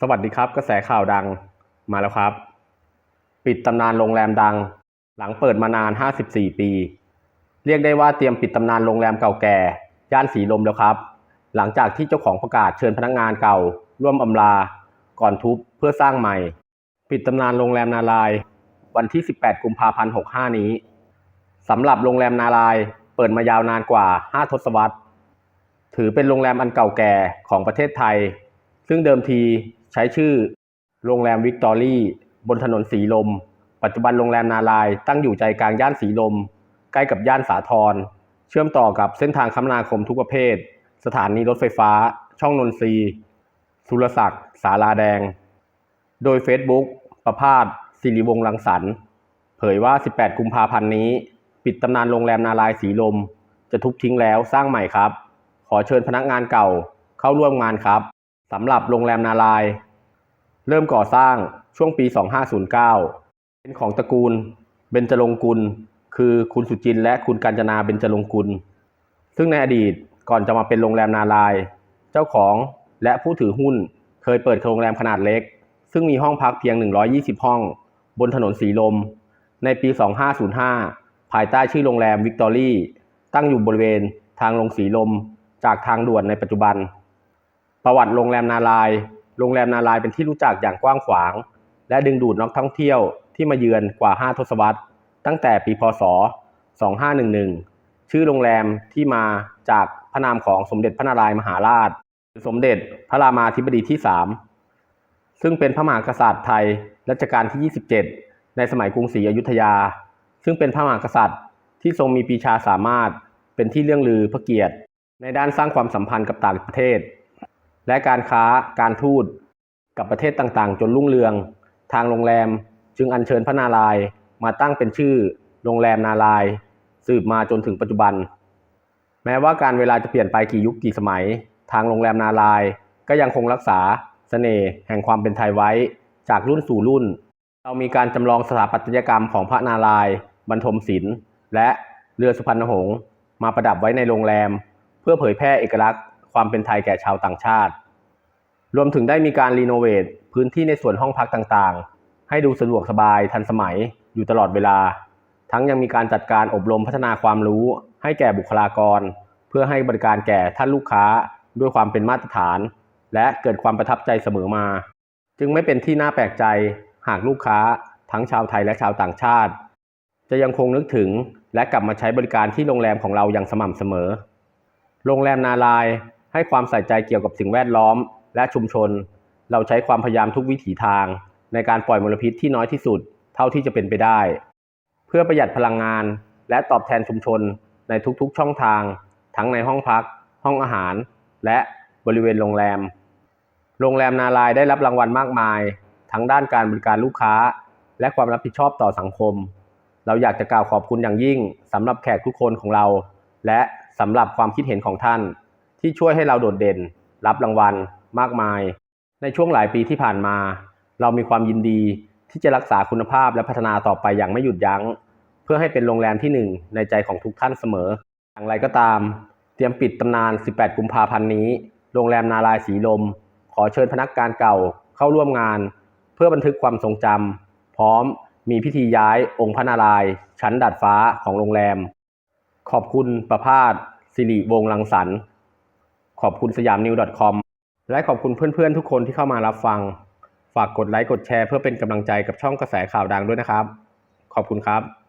สวัสดีครับ กระแสข่าวดังมาแล้วครับ ปิดตำนานโรงแรมดัง หลังเปิดมานาน 54 ปี เรียกได้ว่าเตรียมปิดตำนานโรงแรมเก่าแก่ ย่านสีลมแล้วครับ หลังจากที่เจ้าของประกาศเชิญพนักงานเก่า ร่วมอำลา ก่อนทุบเพื่อสร้างใหม่ ปิดตำนานโรงแรมนาราย วันที่ 18 กุมภาพันธ์ 65 นี้สำหรับโรงแรมนาราย เปิดมายาวนานกว่า 5 ทศวรรษ ถือเป็นโรงแรมอันเก่าแก่ของประเทศไทย ซึ่งเดิมที ใช้ชื่อโรงแรมวิกตอรี่ บนถนนสีลม ปัจจุบันโรงแรมนารายตั้งอยู่ใจกลางย่านสีลม ใกล้กับย่านสาทรเชื่อมต่อกับเส้นทางคมนาคมทุกประเภท สถานีรถไฟฟ้า ช่องนนทรีสุรศักดิ์สาลาแดง โดย Facebook ประพาสสิริวงศ์รังสรรเผยว่า 18 กุมภาพันธ์นี้ ปิดตำนานโรงแรมนารายสีลม จะทุบทิ้งแล้วสร้างใหม่ครับ ขอเชิญพนักงานเก่าเข้าร่วมงานครับสำหรับโรงแรมนาราย เริ่มก่อสร้างช่วงปี 2509 เป็นของตระกูลเบญจรงกุล คือคุณสุจินและคุณกาญจนาเบญจรงกุล ซึ่งในอดีตก่อนจะมาเป็นโรงแรมนาราย เจ้าของและผู้ถือหุ้นเคยเปิดโรงแรมขนาดเล็ก ซึ่งมีห้องพักเพียง 120 ห้อง บนถนนสีลม ในปี 2505 ภายใต้ชื่อโรงแรมวิกตอรี่ตั้งอยู่บริเวณทางลงสีลมจากทางด่วนในปัจจุบัน ประวัติโรงแรมนารายณ์ โรงแรมนารายเป็นที่รู้จักอย่างกว้างขวาง และดึงดูดนักท่องเที่ยวที่มาเยือนกว่า 5 ทศวรรษ ตั้งแต่ปีพศ 2511 ชื่อโรงแรมที่มาจากพระนามของสมเด็จพระนารายมหาราชหรือสมเด็จพระรามาธิบดีที่ 3 ซึ่งเป็นพระมหากษัตริย์ไทยรัชกาลที่ 27 ในสมัยกรุงศรีอยุธยา ซึ่งเป็นพระมหากษัตริย์ที่ทรงมีปีชาสามารถเป็นที่เรื่องลือพระเกียรติ ในด้านสร้างความสัมพันธ์กับต่างประเทศ และการค้าการทูตกับประเทศต่างๆ จนรุ่งเรือง ทางโรงแรมจึงอัญเชิญพระนารายมาตั้งเป็นชื่อโรงแรมนารายสืบมาจนถึงปัจจุบัน แม้ว่าการเวลาจะเปลี่ยนไปกี่ยุคกี่สมัย ทางโรงแรมนารายก็ยังคงรักษาเสน่ห์แห่งความเป็นไทยไว้จากรุ่นสู่รุ่น เรามีการจำลองสถาปัตยกรรมของพระนารายบรรทมศิลป์และเรือสุพรรณหงษ์มาประดับไว้ในโรงแรม เพื่อเผยแพร่เอกลักษณ์ ความเป็นไทยแก่ชาวต่างชาติ รวมถึงได้มีการรีโนเวทพื้นที่ในส่วนห้องพักต่างๆ ให้ดูสะดวกสบายทันสมัยอยู่ตลอดเวลา ทั้งยังมีการจัดการอบรมพัฒนาความรู้ ให้แก่บุคลากร เพื่อให้บริการแก่ท่านลูกค้าด้วยความเป็นมาตรฐาน และเกิดความประทับใจเสมอมา จึงไม่เป็นที่น่าแปลกใจหากลูกค้า ทั้งชาวไทยและชาวต่างชาติ จะยังคงนึกถึงและกลับมาใช้บริการที่โรงแรมของเราอย่างสม่ำเสมอ โรงแรมนาราย ให้ความใส่ใจเกี่ยวกับสิ่งแวดล้อม และชุมชน เราใช้ความพยายามทุกวิถีทาง ในการปล่อยมลพิษที่น้อยที่สุด เท่าที่จะเป็นไปได้ เพื่อประหยัดพลังงาน และตอบแทนชุมชนในทุกๆช่องทาง ทั้งในห้องพัก ห้องอาหาร และบริเวณโรงแรม โรงแรมนารายได้รับรางวัลมากมาย ทั้งด้านการบริการลูกค้า และความรับผิดชอบต่อสังคม เราอยากจะกล่าวขอบคุณอย่างยิ่งสำหรับแขกทุกคนของเรา และสำหรับความคิดเห็นของท่าน ที่ช่วยให้เราโดดเด่น รับรางวัล มากมาย ในช่วงหลายปีที่ผ่านมา เรามีความยินดีที่จะรักษาคุณภาพและพัฒนาต่อไปอย่างไม่หยุดยัง้ง เพื่อให้เป็นโรงแรมที่หนึ่งในใจของทุกท่านเสมอ อย่างไรก็ตาม เตรียมปิดตำนาน 18 กุมภาพันธ์นี้ โรงแรมนารายสีลม ขอเชิญพนักงานเก่าเข้าร่วมงาน เพื่อบันทึกความทรงจำพร้อมมีพิธีย้ายองค์พระนารายณ์ชั้นดาดฟ้าของโรงแรม ขอบคุณประพาสสิริวงศ์รังสรรค์ ขอบคุณสยามนิว .com และขอบคุณเพื่อนๆทุกคนที่เข้ามารับฟัง ฝากกดไลค์กดแชร์เพื่อเป็นกำลังใจกับช่องกระแสข่าวดังด้วยนะครับ ขอบคุณครับ